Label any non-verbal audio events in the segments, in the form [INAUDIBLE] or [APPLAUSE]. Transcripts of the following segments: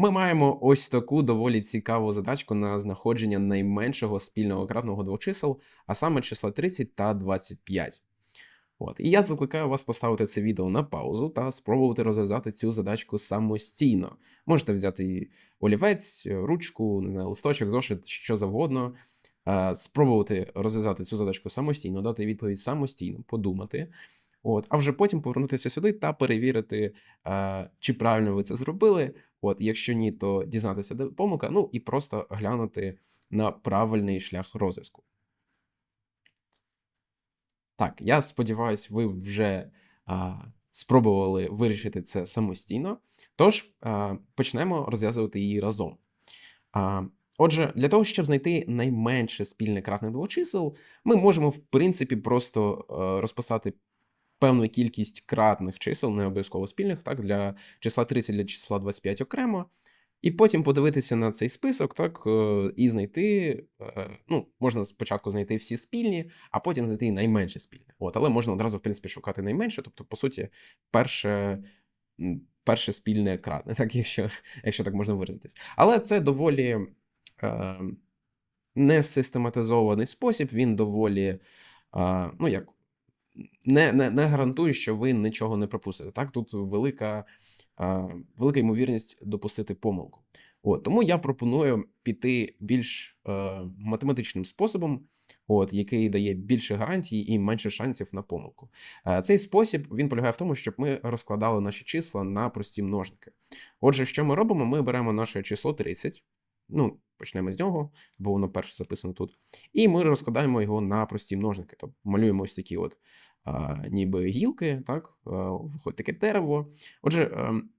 Ми маємо ось таку доволі цікаву задачку на знаходження найменшого спільного кратного двох чисел, а саме числа 30 та 25. От. І я закликаю вас поставити це відео на паузу та спробувати розв'язати цю задачку самостійно. Можете взяти олівець, ручку, не знаю, листочок, зошит, що завгодно. е, Спробувати розв'язати цю задачку самостійно, дати відповідь самостійно, подумати. От, а вже потім повернутися сюди та перевірити, е, чи правильно ви це зробили. От, якщо ні, то дізнатися, де помилка, ну і просто глянути на правильний шлях розв'язку. Так, я сподіваюся, ви вже а, спробували вирішити це самостійно. Тож а, почнемо розв'язувати її разом. А, отже, для того, щоб знайти найменше спільне кратне двох чисел, ми можемо, в принципі, просто е, розписати певну кількість кратних чисел, не обов'язково спільних, так, для числа 30 для числа 25 окремо. І потім подивитися на цей список, так, е, і знайти. е, Ну, можна спочатку знайти всі спільні, а потім знайти і найменше спільне. От, але можна одразу, в принципі, шукати найменше, тобто, по суті, перше, перше спільне кратне, [LAUGHS] так, якщо, якщо так можна виразитись. Але це доволі е, несистематизований спосіб, він доволі, е, ну як, не, не, не гарантує, що ви нічого не пропустите. Так, тут велика, е, велика ймовірність допустити помилку. От, тому я пропоную піти більш е, математичним способом, от, який дає більше гарантій і менше шансів на помилку. Е, цей спосіб він полягає в тому, щоб ми розкладали наші числа на прості множники. Отже, що ми робимо? Ми беремо наше число 30. Ну, почнемо з нього, бо воно перше записано тут. І ми розкладаємо його на прості множники. Тобто малюємо ось такі от а, ніби гілки, так, виходить таке дерево. Отже, ем,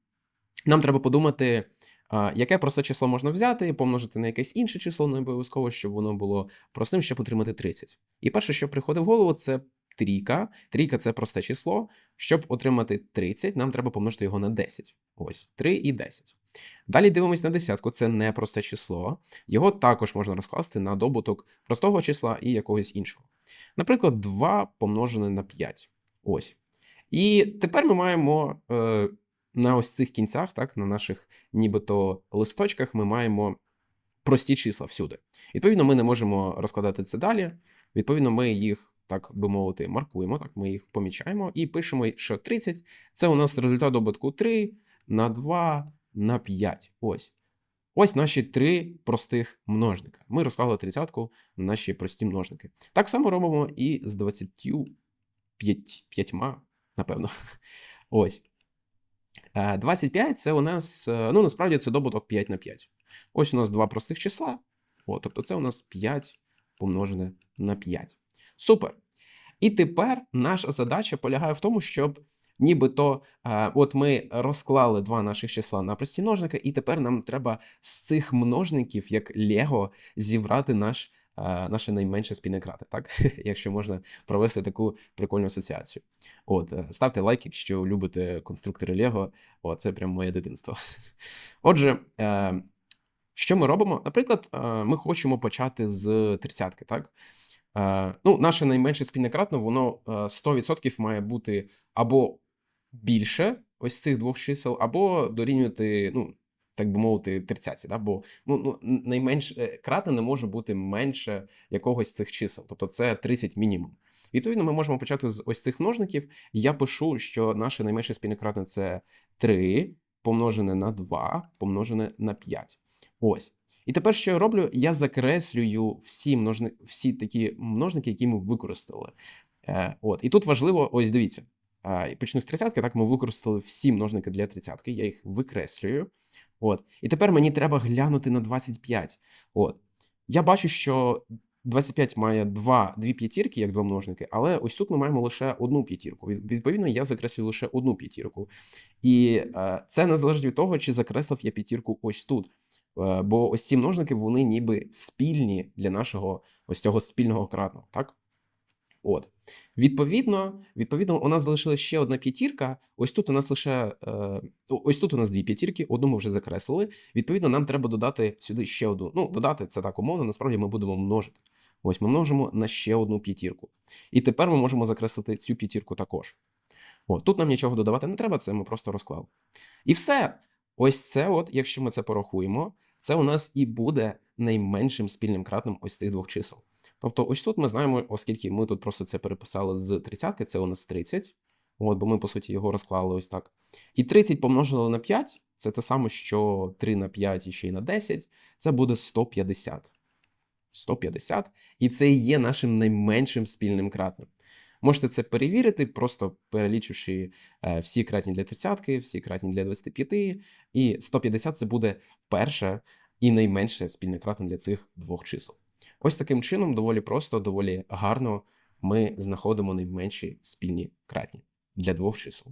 нам треба подумати, а, яке просте число можна взяти, помножити на якесь інше число, не обов'язково, щоб воно було простим, щоб отримати 30. І перше, що приходить в голову, це трійка. Трійка це просте число. Щоб отримати 30, нам треба помножити його на 10. Ось 3 і 10. Далі дивимось на десятку, це не просте число. Його також можна розкласти на добуток простого числа і якогось іншого. Наприклад, 2 помножене на 5. Ось. І тепер ми маємо е, на ось цих кінцях, так, на наших нібито листочках, ми маємо прості числа всюди. Відповідно, ми не можемо розкладати це далі. Відповідно, ми їх, так би мовити, маркуємо, так, ми їх помічаємо і пишемо, що 30 це у нас результат добутку 3 на 2 на 5. Ось. Ось наші три простих множника. Ми розклали тридцятку на наші прості множники. Так само робимо і з 25, напевно. [LAUGHS] Ось. Е, 25 це у нас, е, ну насправді це добуток 5 на 5. Ось у нас два простих числа. О, тобто це у нас 5 помножене на 5. Супер. І тепер наша задача полягає в тому, щоб нібито от ми розклали два наших числа на прості множники, і тепер нам треба з цих множників, як Лего, зібрати наш, наше найменше спільне крати, так? [LAUGHS] Якщо можна провести таку прикольну асоціацію. От, е, ставте лайк, якщо любите конструктори Лего. О, це прям моє дитинство. [LAUGHS] Отже, е, що ми робимо? Наприклад, е, ми хочемо почати з тридцятки, так? Ну, наше найменше спільне кратно, воно е, 100% має бути або більше ось цих двох чисел, або дорівнювати, ну, так би мовити, тридцятці. Да? Бо ну, ну, найменш е, кратне не може бути менше якогось цих чисел, тобто це 30 мінімум. Відповідно, ми можемо почати з ось цих множників. Я пишу, що наше найменше спільне кратне це 3 помножене на 2 помножене на 5. Ось. І тепер, що я роблю, я закреслюю всі множни... всі такі множники, які ми використали. Е, от. І тут важливо, ось дивіться. Е, почну з тридцятки, так ми використали всі множники для тридцятки, я їх викреслюю. От. І тепер мені треба глянути на 25. От. Я бачу, що 25 має два, дві п'ятірки, як два множники, але ось тут ми маємо лише одну п'ятірку. Відповідно, я закреслюю лише одну п'ятірку. І е, це не залежить від того, чи закреслив я п'ятірку ось тут. Е, Бо ось ці множники, вони ніби спільні для нашого ось цього спільного кратного, так? От. Відповідно, відповідно, у нас залишилася ще одна п'ятірка. Ось тут у нас лише е, ось тут у нас дві п'ятірки, одну ми вже закреслили. Відповідно, нам треба додати сюди ще одну. Ну, додати це так умовно, насправді ми будемо множити. Ось ми множимо на ще одну п'ятірку. І тепер ми можемо закреслити цю п'ятірку також. От, тут нам нічого додавати не треба, це ми просто розклали. І все. Ось це, от, якщо ми це порахуємо, це у нас і буде найменшим спільним кратним ось цих двох чисел. Тобто, ось тут ми знаємо, оскільки ми тут просто це переписали з тридцятки, це у нас 30. От, бо ми, по суті, його розклали ось так. І 30 помножили на 5, це те саме, що 3 на 5 і ще й на 10, це буде 150. 150. І це є нашим найменшим спільним кратним. Можете це перевірити, просто перелічивши е, всі кратні для 30, всі кратні для 25, і 150 це буде перше і найменше спільне кратне для цих двох чисел. Ось таким чином, доволі просто, доволі гарно ми знаходимо найменші спільні кратні для двох чисел.